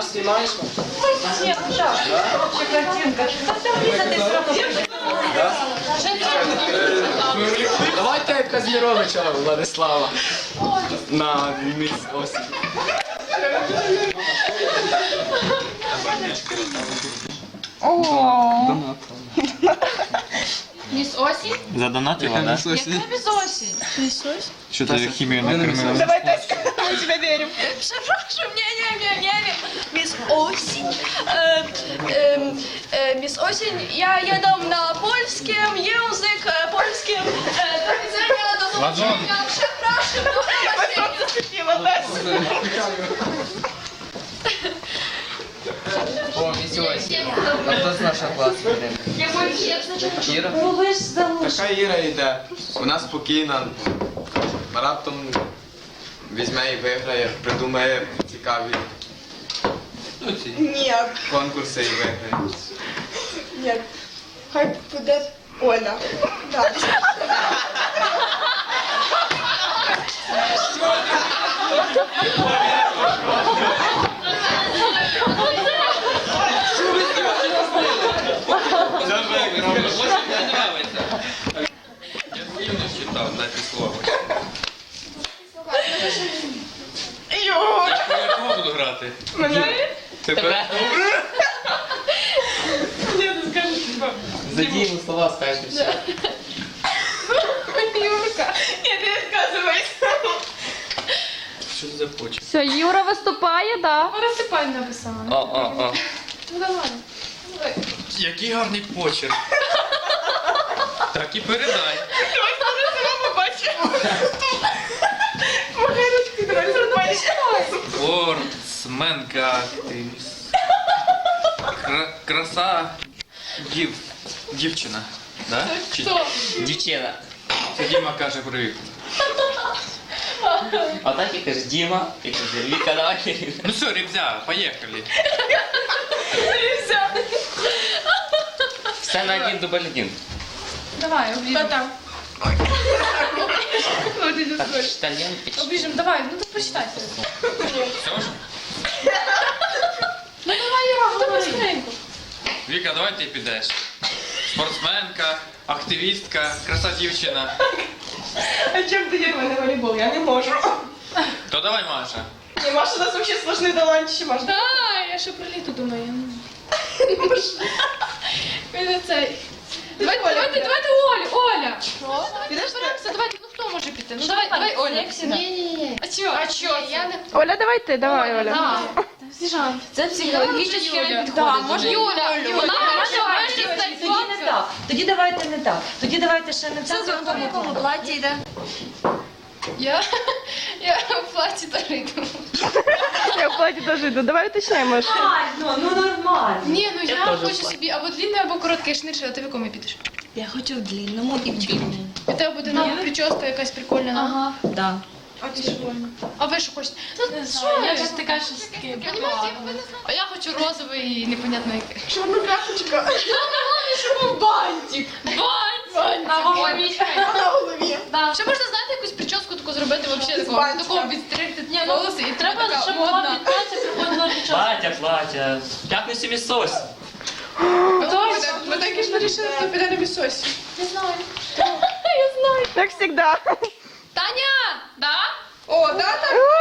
Наш знімаєш? Ні, ну так. Картинка. Давайте Казміровича Владислава. На міс осінь. Міс осінь? Задонатила, да? Яка міс осінь? Що ти хімію накормила? Давай, Таська, nie, nie, nie, nie wiem. Miss Осінь. Е, е, е, Miss Осінь, я їду на польським, язик е, польським. Е, До widzenia, до. Przepraszam, do zobaczenia. Зацепила, Тася. О, міс осінь. Хто з нашого класу? Іра? Ну. Така Іра йде. Вона спокійна. Раптом візьме і виграє, придумає цікаві Нет, конкурси і виграє. нет. Хай буде Оля. Да. Йо, Кого буду грати? мене? Тебе? Ні, ти скажеш. Задіємо слова, скажеш все. Юрка, ні, ти відказуйся. Що це за почерк? Все, Юра виступає, да? Вона Степан написала. О. Ну давай. Який гарний почерк. Так і передай. Спортсменка, активіст. Кра- краса дів... дівчина. Да? Чи... Хто? Дівчина. Це Діма каже привіт. А так і кажеш Діма, і каже Віка, давай. Ну все, ребзя, поїхали. Все на один дубль один. Давай, Хто обіжем. там? Обіжем, давай, ну так почитай. Все ж? Ну давай, Юра, давай. Віка, давай ти підеш. Спортсменка, активістка, краса дівчина. А чим ти є в мене волейбол? Я не можу. То давай, Маша. Не, Маша, у нас вообще сложный талантище, Маша. Да, я ще про літо думаю. Він цей. Давайте, Оля давайте, давайте Оля, Оля. Підеш ти? Давайте, ну хто може піти? Ну давай, давай Оля. Ні-ні-ні. А чого? А чого? Я не Оля, давай ти, давай, Оля. Да. Сніжан. Це психологічно не Да, підходить. може Юля. Вона може Тоді не так. Тоді давайте не так. Тоді давайте ще не так. Це в якому платі йде? Я, я в платі теж йду. Платі теж йду. Давай уточняємо. Нормально, ну нормально. Ні, ну я, хочу собі або длинний, або короткий шнир, а ти в якому підеш? Я хочу в длинному і в длинному. У тебе буде нова прическа якась прикольна. ну. Ага. Да. А ви що хочете? Ну, що? Я ж така щось таке. А я хочу розовий і непонятно яке. Чорна карточка. Щоб був бантик. Бантик. На голові. На. Ще можна, знаєте, якусь прическу таку зробити, взагалі такого, такого відстригти волоси. І треба, щоб модна. Платя, платя. В п'ятницю місось. Ми так і ж вирішили, хто піде на місосі. Як всегда. Таня! Да? О, да, так?